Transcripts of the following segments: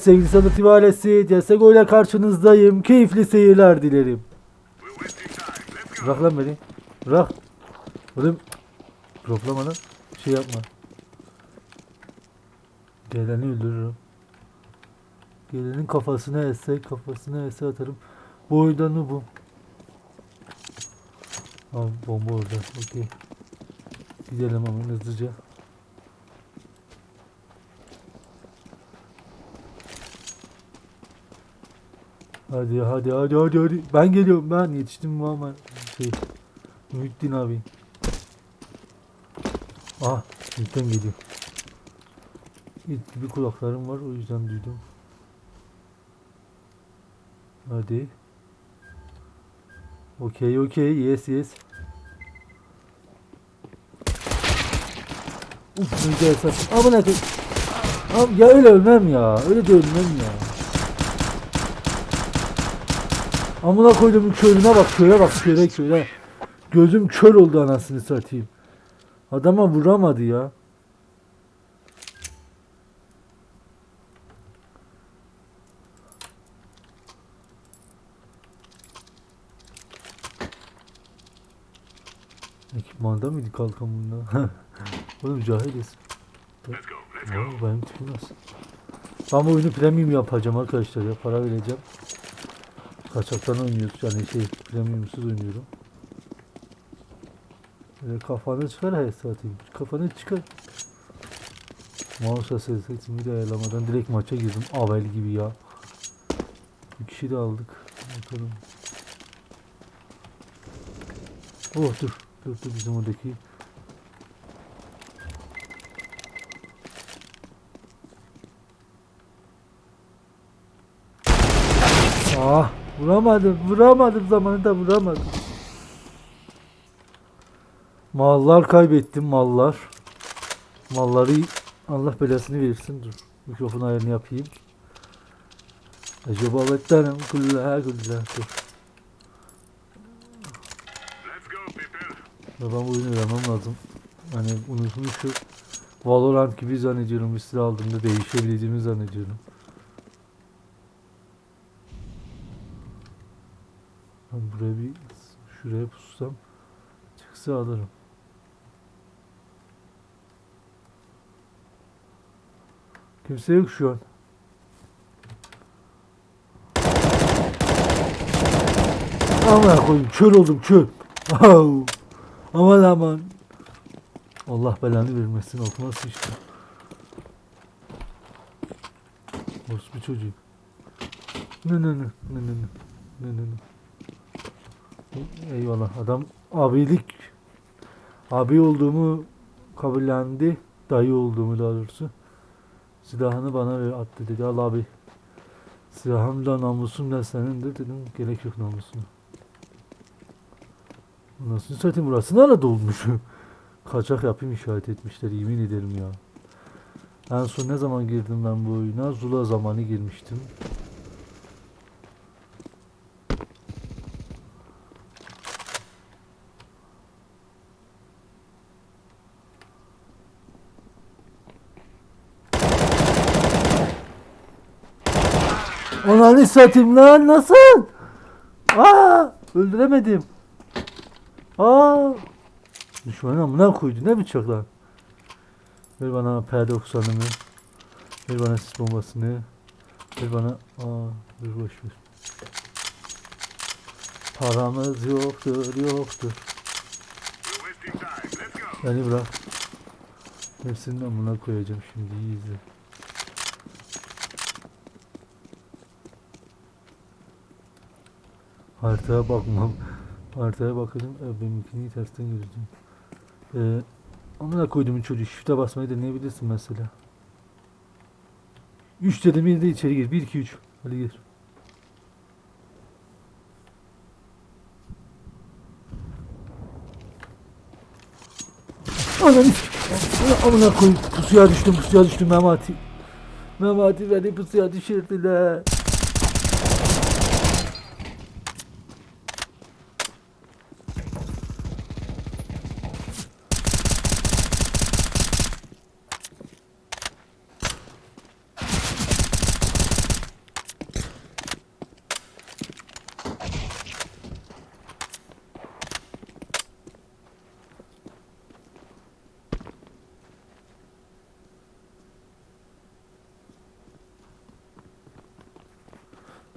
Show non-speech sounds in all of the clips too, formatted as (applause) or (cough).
Evet sevgili sanat ibaresi CSGO ile karşınızdayım. Keyifli seyirler dilerim. Bırak lan beni. Bırak. Oğlum. Bloklama lan. Şey yapma. Geleni öldürürüm. Gelenin kafasına esse, kafasına esse atarım. Bu oyundan bu. Abi bomba orada. Okey. Gidelim hemen hızlıca. Hadi hadi hadi hadi hadi. Ben geliyorum ben yetiştim ama şey Muhittin abi. Ah Muhittin geliyor. İlk gibi kulaklarım var o yüzden duydum. Hadi. Okey okey yes yes. Uf güzel saç. Aman akı. Ya öyle ölmem ya. Öyle de ölmem ya. Amına koydum körüne bak köre bak köre köre. Gözüm kör oldu anasını satayım. Adama vuramadı ya. Ekipmanda mıydı kalkan bunda? (laughs) Oğlum cahiliz. Benim tipim nasıl? Ben bu oyunu premium yapacağım arkadaşlar ya para vereceğim. Kaçaktan oynuyoruz yani şey premiumsuz oynuyorum. Böyle kafanı çıkar her satayım. Kafanı çıkar. Mouse sesimi de ayarlamadan direkt maça girdim. Avel gibi ya. Bir kişi de aldık. Bakalım. Oh dur. Dur dur bizim oradaki. Ah vuramadım vuramadım zamanında vuramadım. Mallar kaybettim mallar. Malları Allah belasını versin dur. Mikrofon ayarını yapayım. Acaba bettenem kullaha kullaha dur. Bu oyunu öğrenmem lazım. Hani unutmuşum. Valorant gibi zannediyorum. Bir silah aldığımda değişebileceğimi zannediyorum. Buraya bir şuraya pussam çıksa alırım. Kimse yok şu an. Aman koyayım kör oldum kör. Aman aman. Allah belanı vermesin altıma sıçtı. Orospu çocuğu. Ne ne ne ne ne ne ne ne ne. Eyvallah. Adam abilik abi olduğumu kabullendi dayı olduğumu daha doğrusu. Silahını bana ver attı dedi. Al abi. Silahım da namusum da senindir dedim. Gerek yok namusuna. Nasıl satayım burası? Nerede olmuş (laughs) kaçak yapayım işaret etmişler. Yemin ederim ya. En son ne zaman girdim ben bu oyuna? Zula zamanı girmiştim Ananı satayım lan nasıl? Aa, öldüremedim. Aa. Düşman amına koydu ne bıçak lan? Ver bana P90'ımı. Ver bana sis bombasını. Ver bana aa dur boş ver. Paramız yoktur yoktur. Beni bırak. Hepsinin amına koyacağım şimdi iyi izle. Haritaya bakmam. Haritaya bakacağım. E, benimkini tersten göreceğim. Ee, amına koyduğumun çocuğu shift'e basmayı deneyebilirsin mesela. 3 dedim bir de içeri gir. 1 2 3. Hadi gir. Ananı amına koy. Pusuya düştüm, pusuya düştüm Memati. Memati beni pusuya düşürdüler.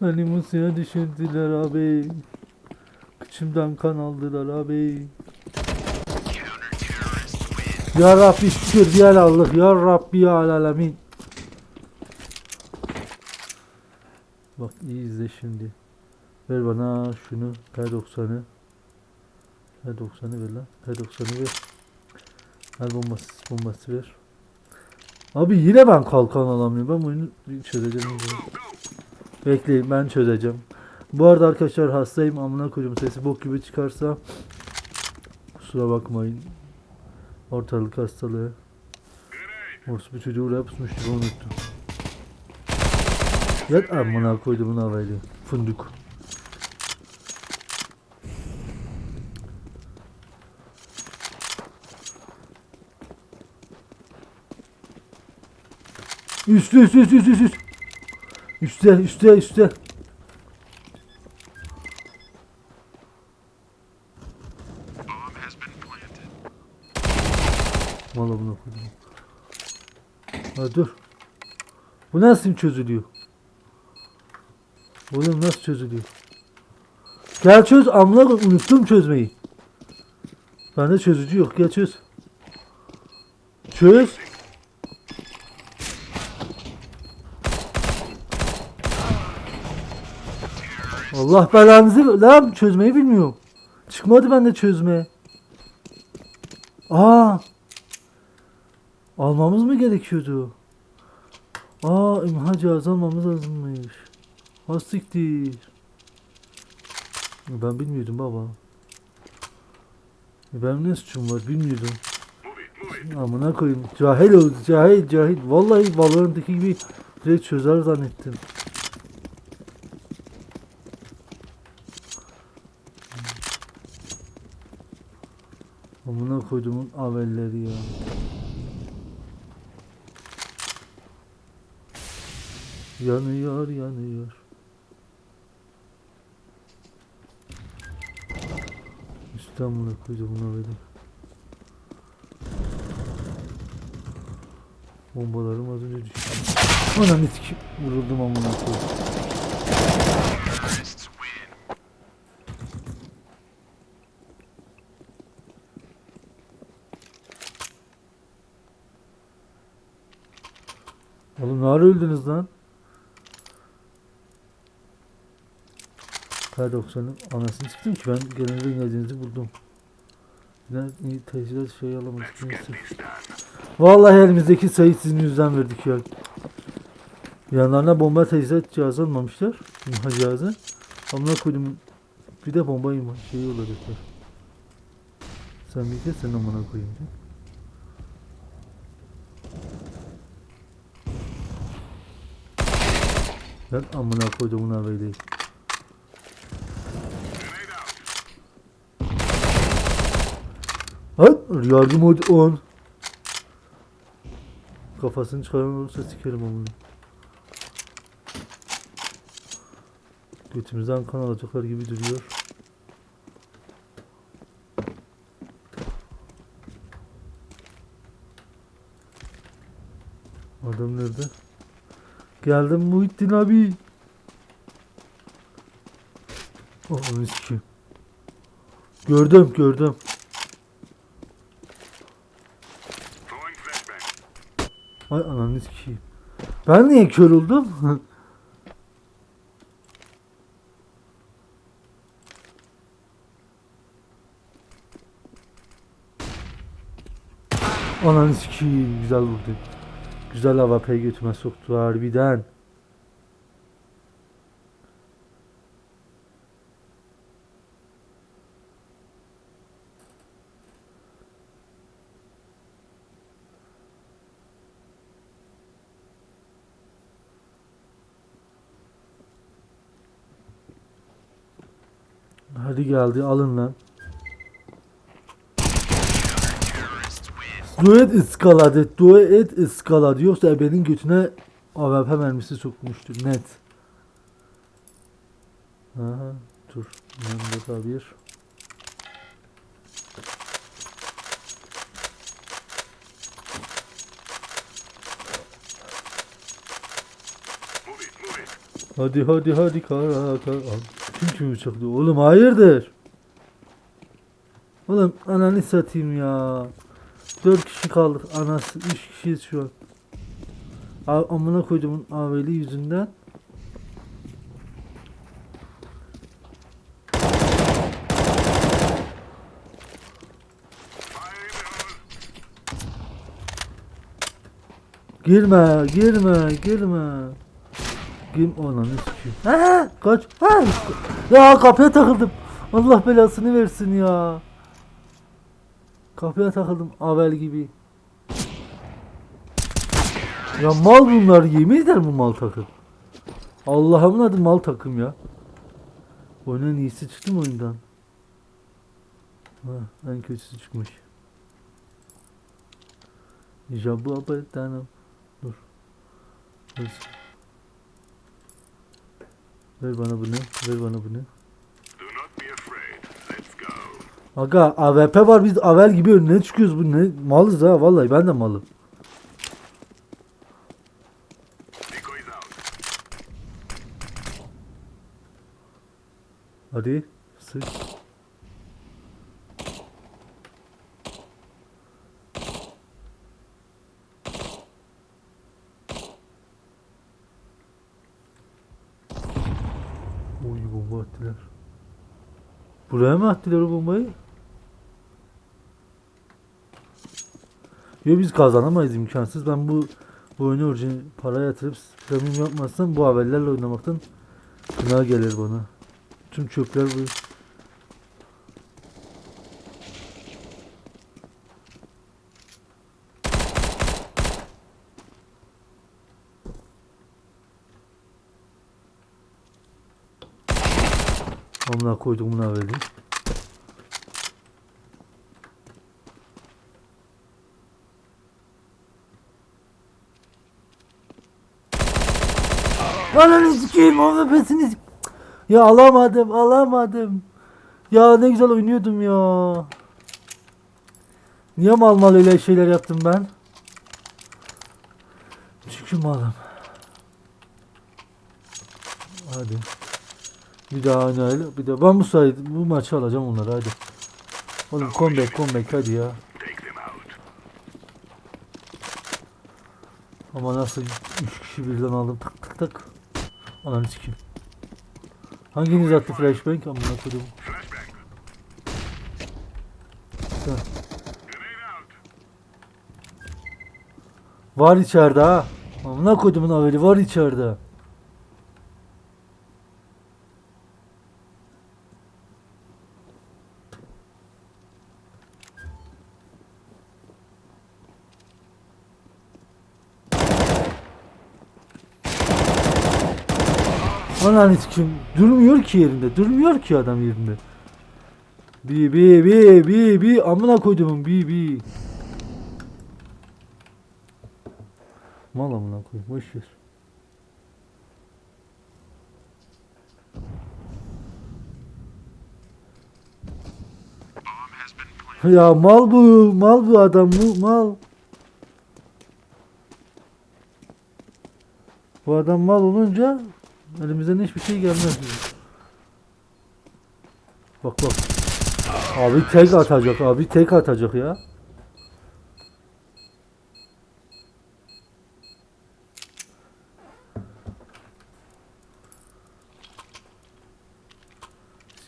Beni musaya düşürdüler abi. Kıçımdan kan aldılar abi. Ya Rabbi şükür ya Allah ya Rabbi ya alemin. Bak iyi izle şimdi. Ver bana şunu P90'ı. P90'ı ver lan. P90'ı ver. Ver bombası, bombası ver. Abi yine ben kalkan alamıyorum. Ben bir çözeceğim. Bekleyin ben çözeceğim. Bu arada arkadaşlar hastayım. Amına koyayım sesi bok gibi çıkarsa kusura bakmayın. Ortalık hastalığı. Orası bir çocuğu oraya pusmuş unuttum. Yat amına koydum bunu havayla. Funduk. Üstü üstü üstü üstü üstü. Üste üste üste. Valla buna koydum. Ha dur. Bu nasıl çözülüyor? Oğlum nasıl çözülüyor? Gel çöz amına unuttum çözmeyi. Bende çözücü yok gel çöz. Çöz. Allah belanızı lan çözmeyi bilmiyorum. Çıkmadı bende çözme. Aa. Almamız mı gerekiyordu? Aa imha cihazı almamız lazımmış. Hastiktir. Ben bilmiyordum baba. Benim ne suçum var bilmiyordum. Amına koyayım. Cahil oldu. Cahil cahil. Vallahi Valorant'taki gibi direkt çözer zannettim. Amına koyduğumun avelleri ya. Yanıyor yanıyor. İstanbul'a koyduğumun aveli. Bombalarım az önce düştü. Ananı sikim. Vuruldum amına koyayım. Ara öldünüz lan? K90'ın anasını çıktım ki ben genelde geldiğinizi buldum. Yine iyi teşkilat şey alamadık. Neyse. Vallahi elimizdeki sayı sizin yüzden verdik ya. Yanlarına bomba teşkilat cihazı almamışlar. İmha cihazı. Amına koydum. Bir de bomba imha şeyi olacaklar. Sen bir de sen amına koyayım. diye. Ben amına koydum buna böyle. Hay yardım et on. Kafasını çıkaran olursa sikerim amına. Götümüzden kan alacaklar gibi duruyor. Adam nerede? Geldim Muhittin abi. Oh onu sikeyim. Gördüm gördüm. Ay ananı sikeyim. Ben niye kör oldum? (laughs) ananı sikeyim. Güzel vurdu. Güzel AWP'yi götüme soktu harbiden. Hadi geldi alın lan. Duet ıskaladı. Duet ıskaladı. Yoksa ebenin götüne AWP mermisi sokmuştur. Net. Aha. Dur. Yanında da bir. Hadi hadi hadi kara kara. Kim kimi çaktı? Oğlum hayırdır? Oğlum ananı satayım ya. Dört kişi kaldık anası. Üç kişiyiz şu an. A- amına koyduğumun aveli yüzünden. Girme, girme, girme. Ananı sikeyim. Ha, kaç. Ha. Ya kapıya takıldım. Allah belasını versin ya. Kapıya takıldım avel gibi. Ya mal bunlar yemin ederim bu mal takım. Allah'ımın adı mal takım ya. Oyunun iyisi çıktı mı oyundan? Ha, en kötüsü çıkmış. Jabu abadanım. Dur. Dur. Ver bana bunu. Ver bana bunu. Aga AWP var biz Avel gibi önüne çıkıyoruz bu ne malız ha vallahi ben de malım. Hadi sık. Oy bomba attılar. Buraya mı attılar o bombayı? Yo biz kazanamayız imkansız. Ben bu bu oyunu orijinal para yatırıp premium yapmazsam bu haberlerle oynamaktan günah gelir bana. Tüm çöpler bu. Amına koydum buna verdim. Ananı sikeyim onun pesini sik- Ya alamadım alamadım. Ya ne güzel oynuyordum ya. Niye mal mal öyle şeyler yaptım ben? Çünkü malım. Hadi. Bir daha oynayalım. Bir daha ben bu sayede bu maçı alacağım onları hadi. Oğlum comeback comeback hadi ya. Ama nasıl 3 kişi birden aldım tık tık tık. Ananı sikeyim. Hanginiz attı flashbang amına out. Var içeride ha. Amına koydumun aveli var içeride. Ananı kim durmuyor ki yerinde. Durmuyor ki adam yerinde. Bi bi bi bi bi amına koydumun bi bi. Mal amına koyayım boş ver. Ya mal bu, mal bu adam bu, mal. Bu adam mal olunca elimizden hiçbir şey gelmez. Bak bak. Abi tek atacak, abi tek atacak ya.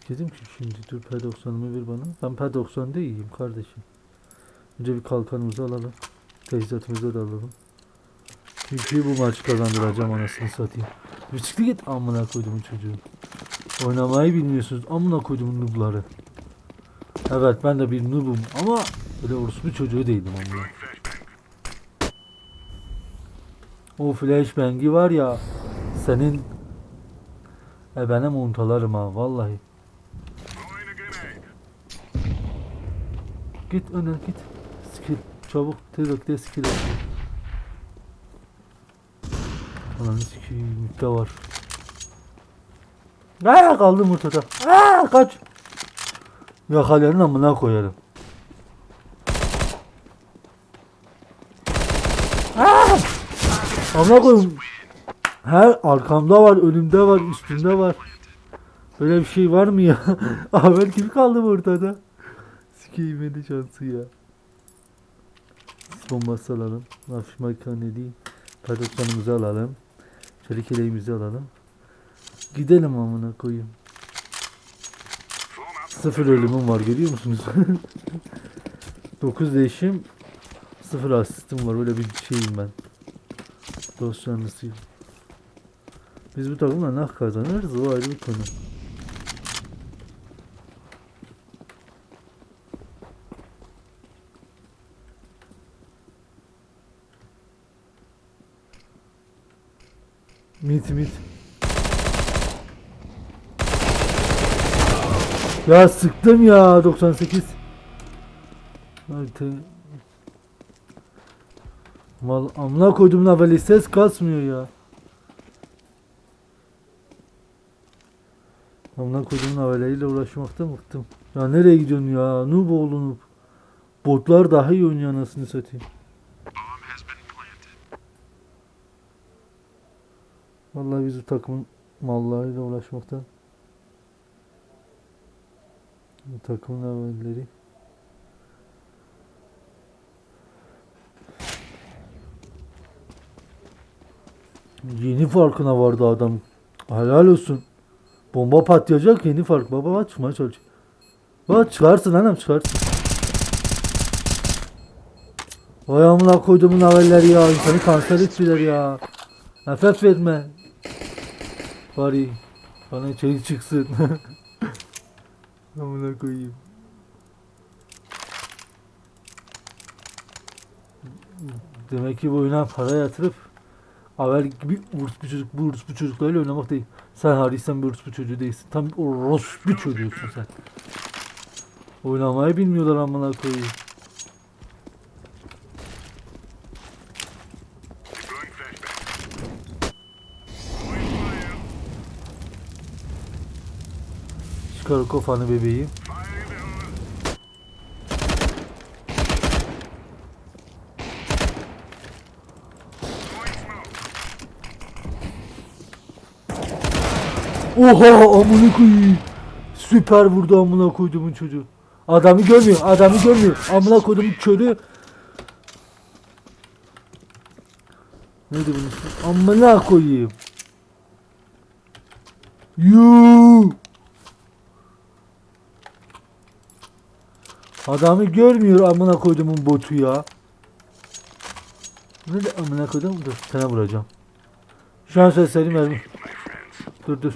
Dedim ki şimdi dur P90'ımı ver bana. Ben P90'da iyiyim kardeşim. Önce bir kalkanımızı alalım. Teçhizatımızı da alalım. Çünkü bu maçı kazandıracağım anasını satayım. Bir çıktı git amına koyduğumun çocuğu. Oynamayı bilmiyorsunuz amına koyduğumun noobları. Evet ben de bir noobum ama öyle orospu çocuğu değilim amına. O flashbang'i var ya senin e benim untalarım ha vallahi. Git öne git. Skill. Çabuk. Tezakte skill at. Ananı sikiyim. Mitte var. Aa kaldım ortada. Aa kaç. Yakalarını amına koyarım. Aa! Amına koyayım. Her arkamda var, önümde var, üstümde var. Böyle bir şey var mı ya? (laughs) Ahmet kim kaldı burada da? Sikeyim beni şansı ya. Sis bombası alalım. Hafif makine değil. Pedoksanımızı alalım. Çelik eleğimizi alalım. Gidelim amına koyayım. Sıfır ölümüm var görüyor musunuz? (laughs) 9 değişim sıfır asistim var öyle bir şeyim ben. Dost canlısıyım. Biz bu takımla nah kazanırız o ayrı bir konu. Mit mit. Ya sıktım ya 98. Hadi. Mal amına koydum naveli ses kasmıyor ya. Amına koydum naveliyle uğraşmaktan bıktım. Ya nereye gidiyorsun ya? Noob oğlu. Botlar daha iyi oynuyor anasını satayım. Vallahi biz bu takımın mallarıyla uğraşmaktan bu takımın evvelleri. Yeni farkına vardı adam. Helal olsun. Bomba patlayacak yeni fark. Baba bak çıkmaya çalışıyor. Bak çıkarsın anam çıkarsın. Vay amına koyduğumun haberleri ya. İnsanı kanser ettiler ya. Nefes verme. Bari bana çelik çıksın. (laughs) Amına koyayım. Demek ki bu oyuna para yatırıp haber gibi orospu çocuk bu orospu çocuklarıyla oynamak değil. Sen hariç sen bir orospu çocuğu değilsin. Tam bir orospu çocuğusun sen. Oynamayı bilmiyorlar amına koyayım. Çıkar. Deploying smoke. Oha amına koyayım. Süper vurdu amına koyduğumun çocuğu. Adamı görmüyor, adamı görmüyor. Amına koyduğumun körü. Neydi bunun ismi? Amına koyayım. Yuu. Adamı görmüyor amına koyduğumun botu ya. Ne de amına koydum? Dur sana vuracağım. Şu an sesleri mermi. Dur dur.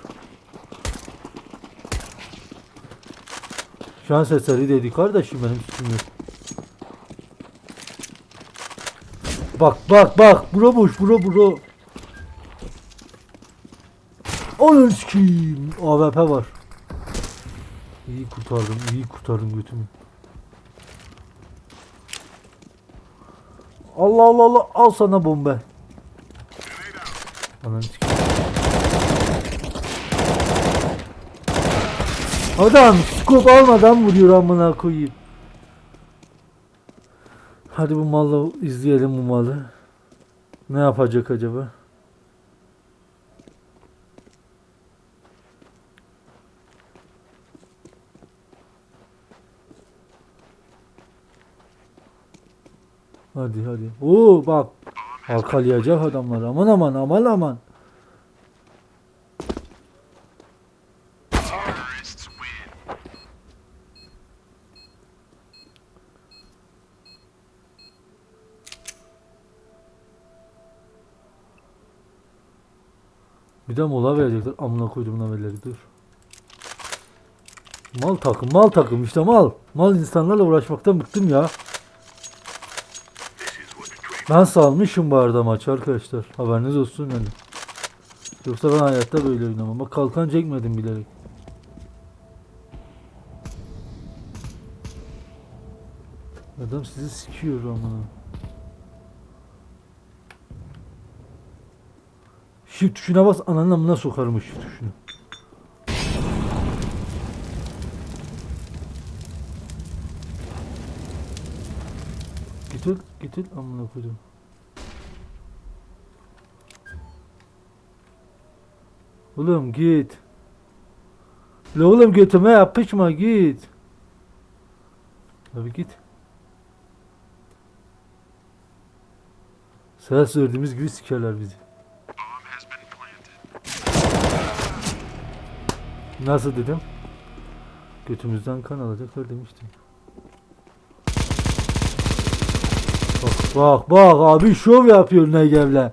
Şans eseri dedi kardeşim benim yok. Bak bak bak bura boş bura bura. Onun sikiyim. AWP var. İyi kurtardım iyi kurtardım götümü. Allah Allah Allah al sana bomba. Ananı. Adam scope almadan vuruyor amına koyayım. Hadi bu malı izleyelim bu malı. Ne yapacak acaba? Hadi hadi. Oo bak. Arkalayacak adamlar. Aman aman aman aman. Bir de mola verecekler. Amına koydum haberleri dur. Mal takım, mal takım işte mal. Mal insanlarla uğraşmaktan bıktım ya. Ben salmışım bu arada maçı arkadaşlar. Haberiniz olsun yani. Yoksa ben hayatta böyle oynamam. Bak kalkan çekmedim bilerek. Adam sizi sikiyor amına. Shift tuşuna bas ananın amına sokarım o shift tuşunu. Git öl amına koydum. Oğlum git. La oğlum götüme yapışma git. Abi git. Ses verdiğimiz gibi sikerler bizi. Nasıl dedim? Götümüzden kan alacaklar demiştim. Bak bak abi şov yapıyor Negev'le.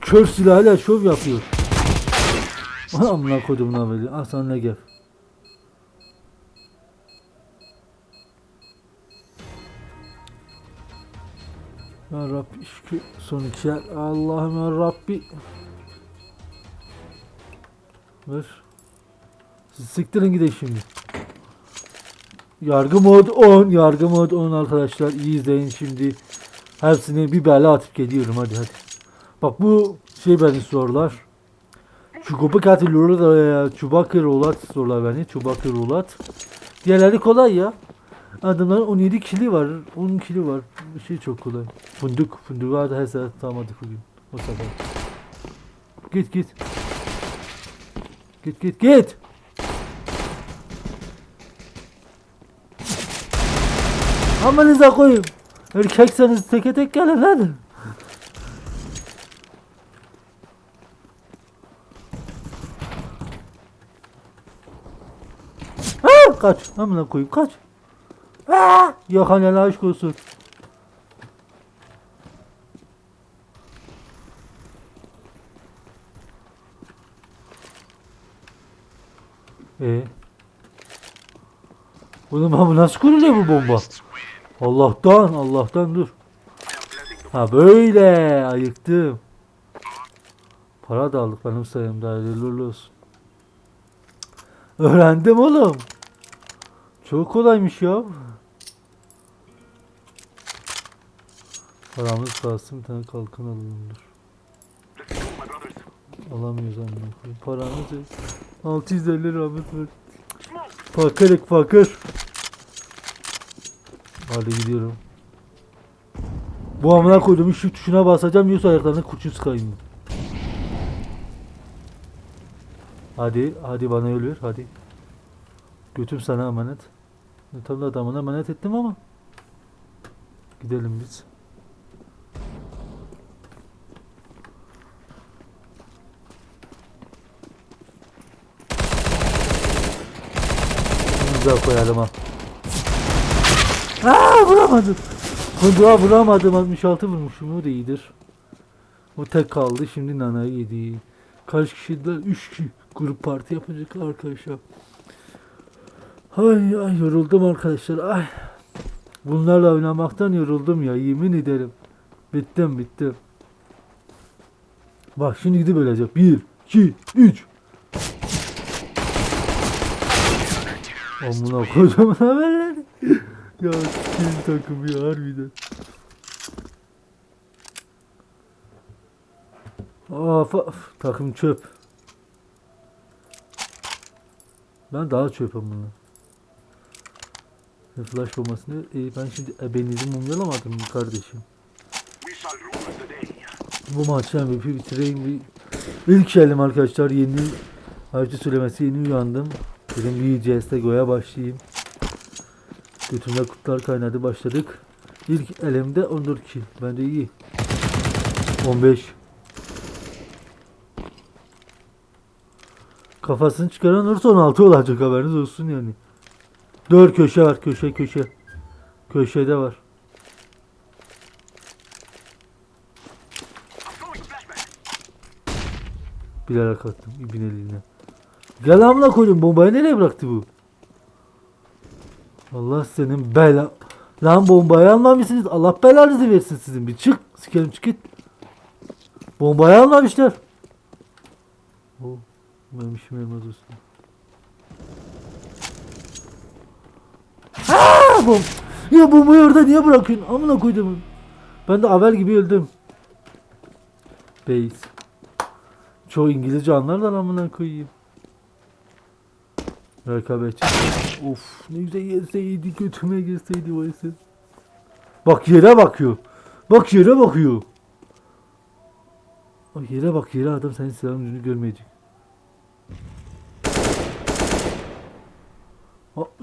Kör silahıyla şov yapıyor. Amına kodumun böyle. Ah sana Negev. Ya Rabbi şükür son iki yer. Allah'ım ya Rabbi. Ver. Siktirin gidin şimdi. Yargı mod 10. Yargı mod 10 arkadaşlar. İyi izleyin şimdi. Hepsini bir bela atıp geliyorum hadi hadi. Bak bu şey beni sorular. Çubuğu katil da çubak rolat sorular beni. Çubak rolat. Diğerleri kolay ya. Adamların 17 kili var. 10 kili var. Bir şey çok kolay. Funduk. Funduğa da hesap tutamadık bugün. O sefer. Git git. Git git git. Amanıza koyun. Erkekseniz teke tek gelin hadi. Aa, kaç. Amına koyayım kaç. Aa, yok anne aşk olsun. Ee? Oğlum abi nasıl kuruluyor bu bomba? Allah'tan Allah'tan dur. Ha böyle ayıktım. Para da aldık benim sayımda hayırlı olsun. Öğrendim oğlum. Çok kolaymış ya. Paramız kalsın bir tane kalkan dur. Alamıyoruz koyayım. Paramız yok. 650 rahmet ver. Fakirlik fakir. Hadi gidiyorum. Bu amına koydum şu tuşuna basacağım yoksa ayaklarına kurşun sıkayım. Hadi hadi bana ver hadi. Götüm sana emanet. E, Tabii adamına emanet ettim ama. Gidelim biz. Bunu da koyalım ha. Aa vuramadım. Kunduğa vuramadım 66 vurmuşum o da iyidir. O tek kaldı şimdi nanayı yedi. Kaç kişiler? 3 kişi grup parti yapacak arkadaşlar. Ay ay yoruldum arkadaşlar ay. Bunlarla oynamaktan yoruldum ya yemin ederim. Bittim bittim. Bak şimdi gidip ölecek. 1, 2, 3. Amına kocaman haberleri. Ya kim takım ya harbiden. Of, takım çöp. Ben daha çöpüm bunu. Flash bombasını e, ben şimdi ebenizi mumyalamadım mı kardeşim? Bu maçı MVP bitireyim. İlk elim arkadaşlar yeni Harcı söylemesi yeni uyandım. Dedim bir CSGO'ya başlayayım. Götümde kutlar kaynadı başladık. İlk elimde 14 kill. Bence iyi. 15. Kafasını çıkaran olursa 16 olacak haberiniz olsun yani. 4 köşe var köşe köşe. Köşede var. Bilerek attım ibin eline. Gel amına koydum bombayı nereye bıraktı bu? Allah senin bela. Lan bombayı almamışsınız. Allah belanızı versin sizin bir çık. Sikerim çık git. Bombayı almamışlar. O benim işim elmaz olsun. Aa, bom. Ya bombayı orada niye bırakıyorsun? Amına koydum. Ben de Avel gibi öldüm. Base. Çoğu İngilizce anlarlar amına koyayım. Rekabetçi. of ne güzel yeseydi götüme girseydi ese. Bak yere bakıyor. Bak yere bakıyor. Bak yere bak yere adam senin silahın yüzünü görmeyecek.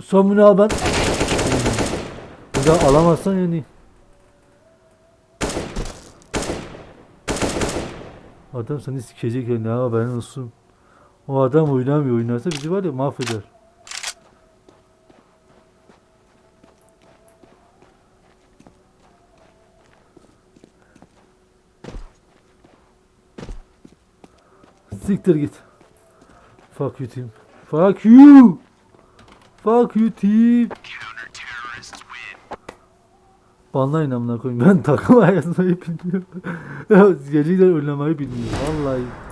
Son bunu al ben. Bir daha alamazsan yani. Adam seni sikecek yani ha haberin olsun. O adam oynamıyor oynarsa bizi var ya mahveder. Siktir git. Fuck you team. Fuck you. Fuck you team. Banlayın amına koyayım. Ben takım (laughs) ayazmayı bilmiyorum. (laughs) Gerçekten oynamayı bilmiyorum. Vallahi.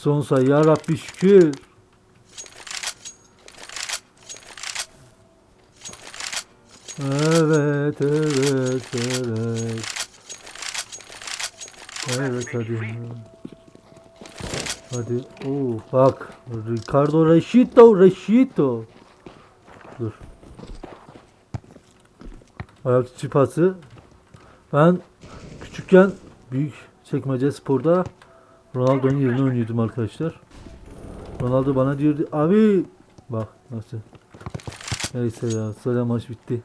Son sayı ya Rabbi şükür. Evet, evet, evet. Evet hadi. Hadi. Oo bak. Ricardo Reşito, Reşito. Dur. Ayak içi. Ben küçükken büyük çekmece sporda Ronaldo'nun yerine oynuyordum arkadaşlar. Ronaldo bana diyordu abi bak nasıl. Neyse ya sonra maç bitti.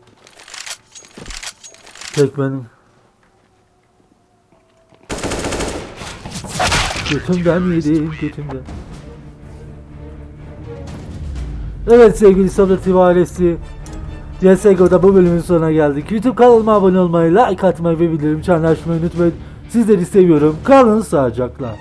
Tek benim. Götümden yedim götümden. Evet sevgili Sabır TV ailesi. CSGO'da bu bölümün sonuna geldik. YouTube kanalıma abone olmayı, like atmayı ve bildirim çanını açmayı unutmayın. Sizleri seviyorum. Kalın sağlıcakla.